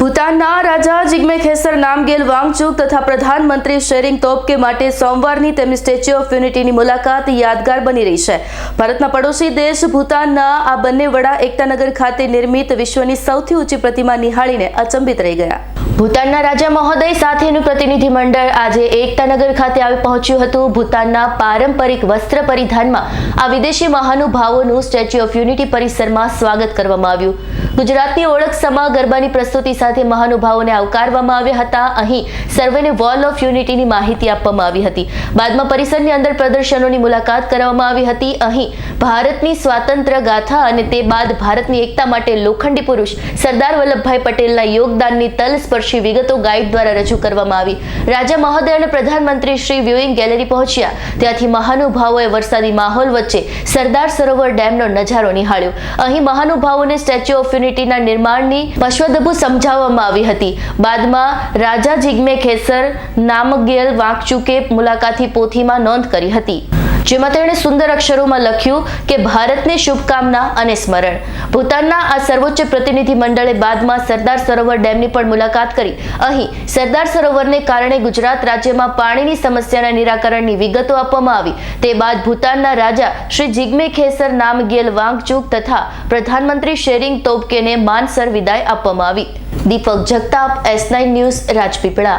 ભૂતાનના રાજા જિગ્મે ખેસર નામગેલ વાંગચુક તથા પ્રધાનમંત્રી શેરિંગ તોપકે માટે સોમવારની તેમની સ્ટેચ્યુ ઓફ યુનિટીની મુલાકાત યાદગાર બની રહી છે. ભારતના પડોશી દેશ ભૂતાનના આ બંને વડા એકતાનગર ખાતે નિર્મિત વિશ્વની સૌથી ઊંચી પ્રતિમા નિહાળીને અચંબિત રહી ગયા. ભૂતાનના રાજા મહોદય સાથેનું પ્રતિનિધિ મંડળ આજે એકતાનગર ખાતે આવી પહોંચ્યું હતું. ભૂતાનના પારંપરિક વસ્ત્ર પરિધાનમાં આ વિદેશી મહાનુભાવોનું સ્ટેચ્યુ ઓફ યુનિટી પરિસરમાં સ્વાગત કરવામાં આવ્યું. ગુજરાતની ઓળખ સમા ગરબાની પ્રસ્તુતિ સાથે મહાનુભાવોને આવકારવામાં આવ્યા હતા. અહીં સર્વેને વોલ ઓફ યુનિટીની માહિતી આપવામાં આવી હતી. બાદમાં પરિસરની અંદર પ્રદર્શનોની મુલાકાત કરવામાં આવી હતી. અહીં ભારતની સ્વાતંત્ર્ય ગાથા અને તે બાદ ભારતની એકતા માટે લોખંડી પુરુષ સરદાર વલ્લભભાઈ પટેલના યોગદાનની તલસ્પર્શી વિગતો ગાઈડ દ્વારા રજૂ કરવામાં આવી. રાજા મહોદય અને પ્રધાનમંત્રી શ્રી વ્યુઇંગ ગેલેરી પહોંચ્યા. ત્યાંથી મહાનુભાવોએ વરસાદી માહોલ વચ્ચે સરદાર સરોવર ડેમનો નજારો નિહાળ્યો. અહીં મહાનુભાવોને સ્ટેચ્યુ ઓફ યુનિટીના નિર્માણની પશ્વદભુ સમજાવવામાં આવી હતી. બાદમાં રાજા જિગ્મે ખેસર નામગેલ વાંકચુકે મુલાકાતી પોથીમાં નોંધ કરી હતી. જેમાં તેણે સુંદર અક્ષરોમાં લખ્યું કે ભારતને શુભકામના અને સ્મરણ. ભૂતાનના આ સર્વોચ્ચ પ્રતિનિધિ મંડળે બાદમાં સરદાર સરોવર ડેમની પણ મુલાકાત કરી. અહીં સરદાર સરોવરને કારણે ગુજરાત રાજ્યમાં પાણીની સમસ્યાના નિરાકરણની વિગતો આપવામાં આવી. તે બાદ ભૂતાનના રાજા શ્રી જિગ્મે ખેસર નામગેલ વાંગચુક તથા પ્રધાનમંત્રી શેરિંગ તોબકેને માનસર વિદાય આપવામાં આવી. Deepak Jagtap, S nine news, Rajpipla.